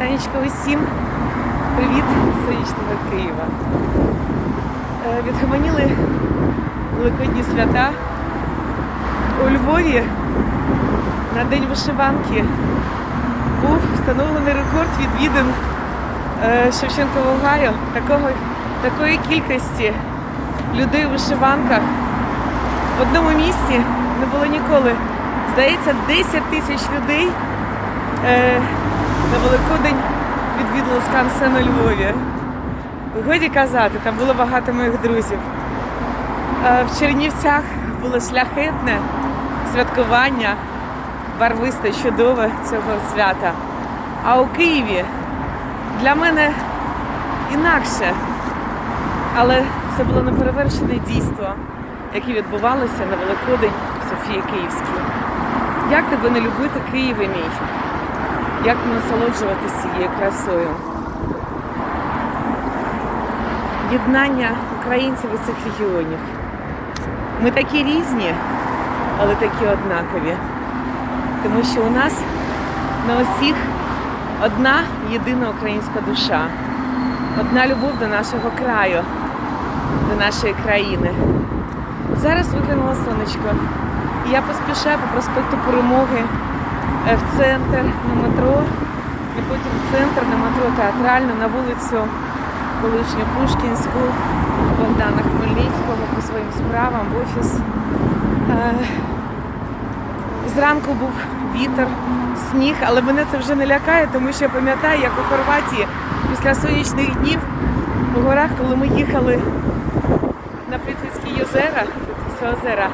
Танечка, усім привіт з сонячного Києва. Е, Відгомоніли Великодні свята у Львові на День вишиванки був встановлений рекорд відвідин е, Шевченкового гаю такого, такої кількості людей у вишиванках. В одному місці не було ніколи. Здається, 10 тисяч людей е, на Великодень відвідали скансен у Львові. Годі казати, там було багато моїх друзів. Е, в Чернівцях було шляхетне святкування, барвисте, чудове цього свята. А у Києві для мене інакше. Але це було неперевершене дійство, яке відбувалося на Великодень в Софії Київській. Як тебе не любити Києві мій? Як насолоджуватися цією красою? Єднання українців із цих регіонів. Ми такі різні, але такі однакові. Тому що у нас на усіх одна єдина українська душа, одна любов до нашого краю, до нашої країни. Зараз виглянуло сонечко. І я поспішаю по проспекту Перемоги в центр на метро, і потім в центр на метро театральну, на вулицю колишню Пушкінську, Богдана Хмельницького по своїм справам в офіс. Е, Зранку був вітер, сніг, але мене це вже не лякає, тому що я пам'ятаю, як у Хорватії після сонячних днів у горах, коли ми їхали на Плітвицькі озера, озера,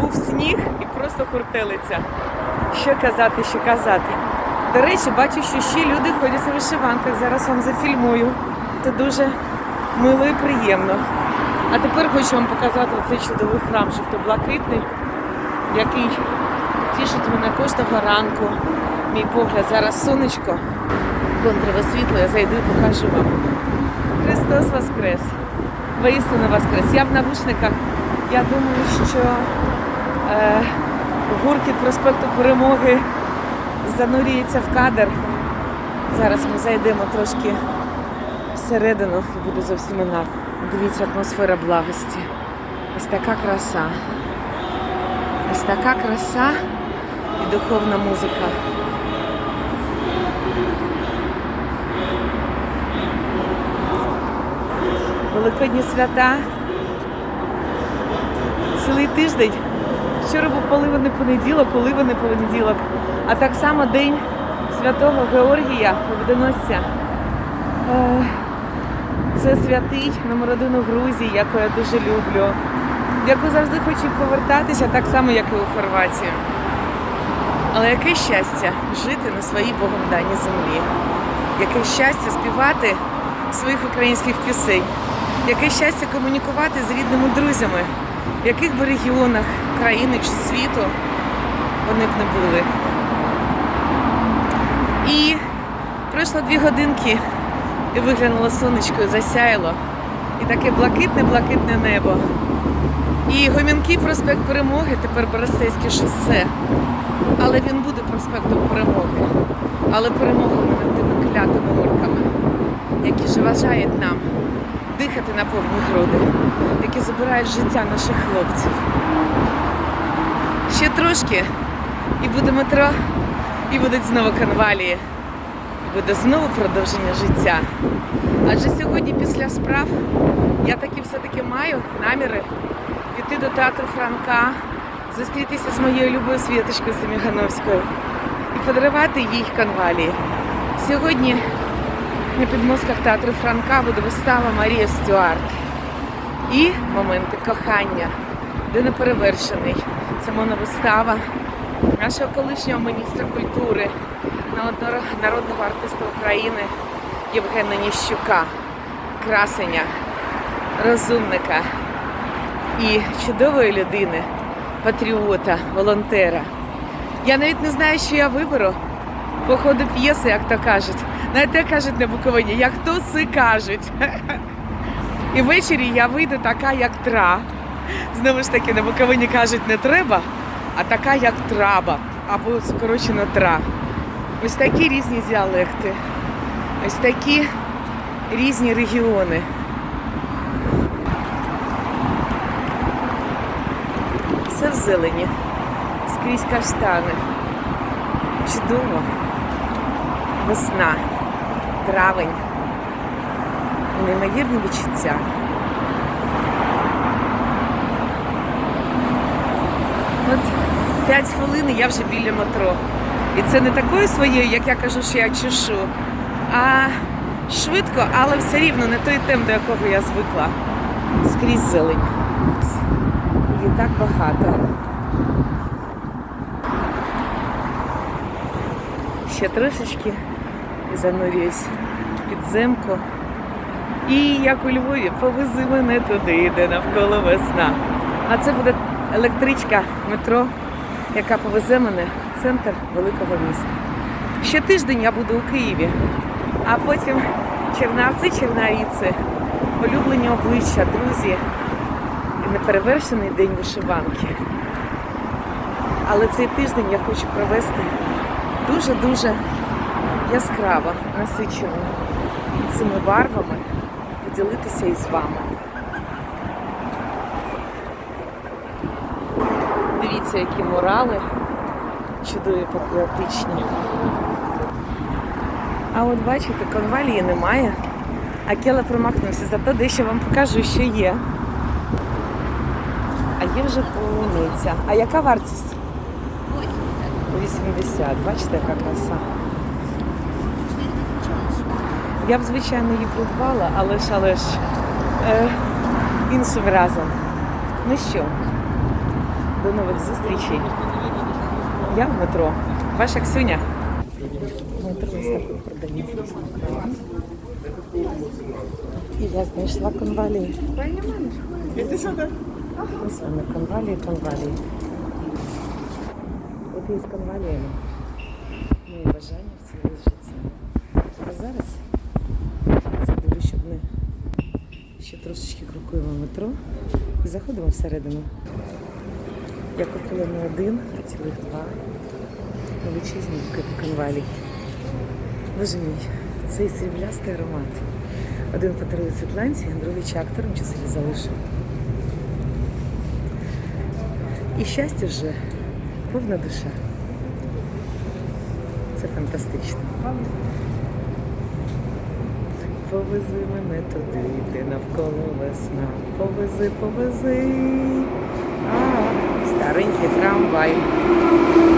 був сніг і просто хуртелиця. Що казати, що казати. До речі, бачу, що ще люди ходять у вишиванках. Зараз вам зафільмую. Це дуже мило і приємно. А тепер хочу вам показати цей чудовий храм жовто-блакитний, який тішить мене кожного ранку. Мій погляд зараз сонечко, контрове світло, я зайду і покажу вам. Христос Воскрес! Воістину Воскрес! Я в навушниках. Я думаю, що е, гуркіт проспекту Перемоги занурюється в кадр. Зараз ми зайдемо трошки всередину і буде зовсім інакше. Дивіться, атмосфера благості. Ось така краса. Ось така краса і духовна музика. Великодні свята. Цілий тиждень. Вчора був поливаний понеділок, поливаний понеділок. А так само день святого Георгія Победоносця. Е, Це святий номер один у Грузії, яку я дуже люблю. Яку завжди хочу повертатися, так само, як і у Хорватію. Але яке щастя жити на своїй Богом даній землі. Яке щастя співати своїх українських пісень. Яке щастя комунікувати з рідними друзями, в яких би регіонах країни чи світу вони б не були. І пройшло дві годинки, і виглянуло сонечко, і засяяло. І таке блакитне-блакитне небо. І гомінкий проспект Перемоги, тепер Борисейське шосе. Але він буде проспектом Перемоги. Але перемога над тими клятими орками, які ж вважають нам дихати на повні груди, які забирають життя наших хлопців. Ще трошки і буде метро, і будуть знову конвалії, і буде знову продовження життя. Адже сьогодні після справ я таки все-таки маю наміри піти до театру Франка, зустрітися з моєю любою Світочкою Семігановською і подарувати їй конвалії. Сьогодні на підмостках театру Франка буде вистава Марія Стюарт. І моменти кохання, де неперевершений. Це моновистава нашого колишнього міністра культури, народного- артиста України Євгена Ніщука, красення, розумника і чудової людини, патріота, волонтера. Я навіть не знаю, що я виберу по ходу п'єси, як то кажуть. Знаєте, як кажуть на Буковині, як то си кажуть. І ввечері я вийду така, як тра. Знову ж таки, на Буковині кажуть, не треба, а така, як траба, або скорочено тра. Ось такі різні діалекти, ось такі різні регіони. Все в зелені, скрізь каштани. Чудово. Весна, травень. Неймовірні відчуття. От 5 хвилин і я вже біля метро. І це не такою своєю, як я кажу, що я чешу, а швидко, але все рівно не той темп, до якого я звикла. Скрізь зелень. Її так багато. Ще трошечки і занурююсь в підземку. І як у Львові, повези мене туди, де навколо весна. А це буде електричка метро, яка повезе мене в центр великого міста. Ще тиждень я буду у Києві, а потім Чернавці, Чернавіці, улюблені обличчя, друзі і неперевершений день вишиванки. Але цей тиждень я хочу провести дуже-дуже яскраво, насичено цими барвами, поділитися із вами. Дивіться, які мурали чудові патріотичні. А от бачите, конвалії немає. А Кела промахнувся, зато дещо вам покажу, що є. А є вже полуниця. А яка вартість? 80. Бачите, яка краса. Я б, звичайно, її придбала, але ж, але ж е, іншим разом. Ну що, до нових зустрічей. Я в метро. Ваша Ксюня. Метро. І я знайшла конвалії. Ось вони, конвалії, конвалії. От і з конваліями. Мої бажання в ціле життя. А зараз це дивлюсь, щоб ми ще трошечки крокуємо в метро і заходимо всередину. Я купила не один, а цілих два величезні букети конвалій. Боже мій, цей сріблястий аромат. Один подарує Світланці, а другий чактором чи собі залишив. І щастя вже повна душа. Це фантастично. Повези мене туди, де навколо весна. Повези, повези. А, старенький трамвай. Ось він.